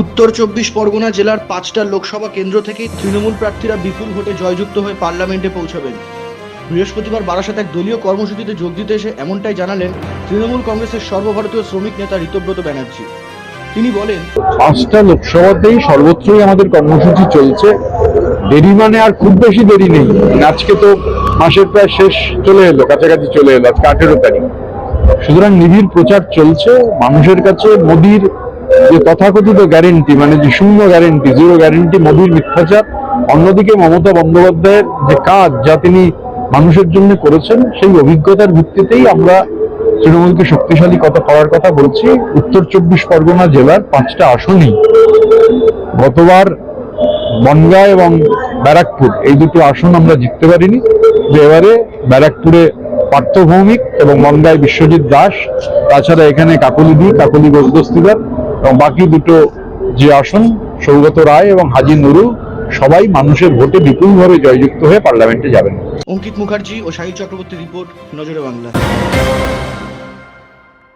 উত্তর চব্বিশ পরগনা জেলার পাঁচটা লোকসভা কেন্দ্র থেকে তৃণমূল প্রার্থীরা বিপুল ভোটে জয়যুক্ত হয়ে পার্লামেন্টে পৌঁছাবেন। বৃহস্পতিবার বারাসাত এক দলীয় কর্মসূচিতে যোগ দিতে এসে এমনটাই জানালেন তৃণমূল কংগ্রেসের সর্বভারতীয় শ্রমিক নেতা ঋতব্রত ব্যানার্জি। তিনি বলেন, পাঁচটা লোকসভাতেই সর্বত্রই আমাদের কর্মসূচি চলছে। দেরি মানে আর খুব বেশি দেরি নেই। আজকে তো মাসের প্রায় শেষ চলে এলো, কাছাকাছি চলে এলো, আজকে আঠেরো তারিখ। সুতরাং নিবিড় প্রচার চলছে। মানুষের কাছে মোদির যে তথাকথিত গ্যারেন্টি মানে যে শূন্য গ্যারেন্টি জিরো গ্যারেন্টি মোদির মিথ্যাচার, অন্যদিকে মমতা বন্দ্যোপাধ্যায়ের যে কাজ যা তিনি মানুষের জন্য করেছেন, সেই অভিজ্ঞতার ভিত্তিতেই আমরা তৃণমূলকে শক্তিশালী কথা করার কথা বলছি। উত্তর চব্বিশ পরগনা জেলার পাঁচটা আসনই। গতবার বনগাঁ এবং ব্যারাকপুর, এই দুটো আসন আমরা জিততে পারিনি। যে এবারে ব্যারাকপুরে পার্থ ভৌমিক এবং বনগাঁয় বিশ্বজিৎ দাস, তাছাড়া এখানে কাকলি দি, কাকলি গোসদস্তিদার এবং বাকি দুটো যে আসন, সৌগত রায় এবং হাজি নুরু সবাই মানুষের ভোটে বিপুলভাবে জয়যুক্ত হয়ে পার্লামেন্টে যাবেন। অঙ্কিত মুখার্জি ও সাহিদ চক্রবর্তী রিপোর্ট নজরে বাংলা।